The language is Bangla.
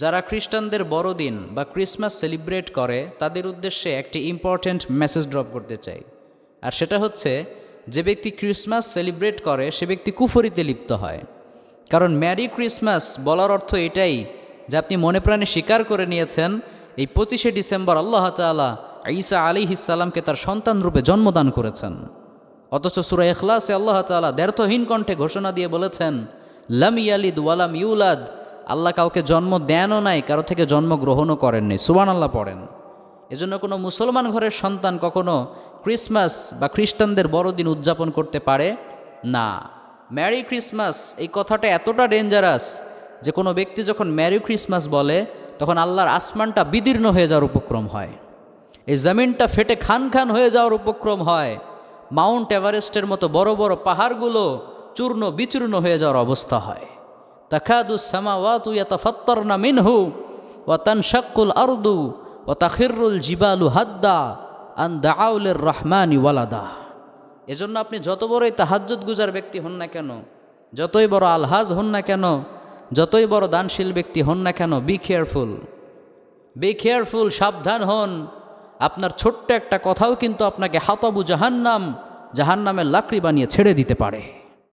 যারা খ্রিস্টানদের বড়দিন বা ক্রিসমাস সেলিব্রেট করে, তাদের উদ্দেশ্যে একটি ইম্পর্ট্যান্ট মেসেজ ড্রপ করতে চাই। আর সেটা হচ্ছে, যে ব্যক্তি ক্রিসমাস সেলিব্রেট করে, সে ব্যক্তি কুফরিতে লিপ্ত হয়। কারণ ম্যারি ক্রিসমাস বলার অর্থ এটাই যে আপনি মনে প্রাণে স্বীকার করে নিয়েছেন, এই পঁচিশে ডিসেম্বর আল্লাহ তালা ঈসা আলী ইসাল্লামকে তার সন্তান রূপে জন্মদান করেছেন। অথচ সুরা এখলাসে আল্লাহ তালা দ্ব্যর্থহীন কণ্ঠে ঘোষণা দিয়ে বলেছেন, লাম ইয়ালিদ ওয়ালাম ইউলাদ। আল্লাহ কাউকে জন্ম দেনও নাই, কারও থেকে জন্ম গ্রহণও করেননি। সুবান আল্লাহ পড়েন। এজন্য কোনো মুসলমান ঘরের সন্তান কখনো ক্রিসমাস বা খ্রিস্টানদের বড়দিন উদযাপন করতে পারে? না। ম্যারি ক্রিসমাস, এই কথাটা এতটা ডেঞ্জারাস যে কোনো ব্যক্তি যখন ম্যারি ক্রিসমাস বলে, তখন আল্লাহর আসমানটা বিদীর্ণ হয়ে যাওয়ার উপক্রম হয়। এই জমিনটা ফেটে খান খান হয়ে যাওয়ার উপক্রম হয়। মাউন্ট এভারেস্টের মতো বড় বড় পাহাড়গুলো চূর্ণ বিচূর্ণ হয়ে যাওয়ার অবস্থা হয়। তাকাদু সামাওয়াতু ইয়াতাফাত্তারনা মিনহু ওয়া তানশাক্কুল আরদু ওয়া তাখিরুল জিবালু হাদ্দা আন দাআউলির রহমানি ওয়ালাদা। এজন্য আপনি যত বড়ই তাহাজ্জুদ গুজার ব্যক্তি হন না কেন, যতই বড় আলহাজ হন না কেন, যতই বড় দানশীল ব্যক্তি হন না কেন বি কেয়ারফুল বি কেয়ারফুল সাবধান হন। আপনার ছোট্ট একটা কথাও কিন্তু আপনাকে হাতাবু জাহান্নাম, জাহান্নামের লাকড়ি বানিয়ে ছেড়ে দিতে পারে।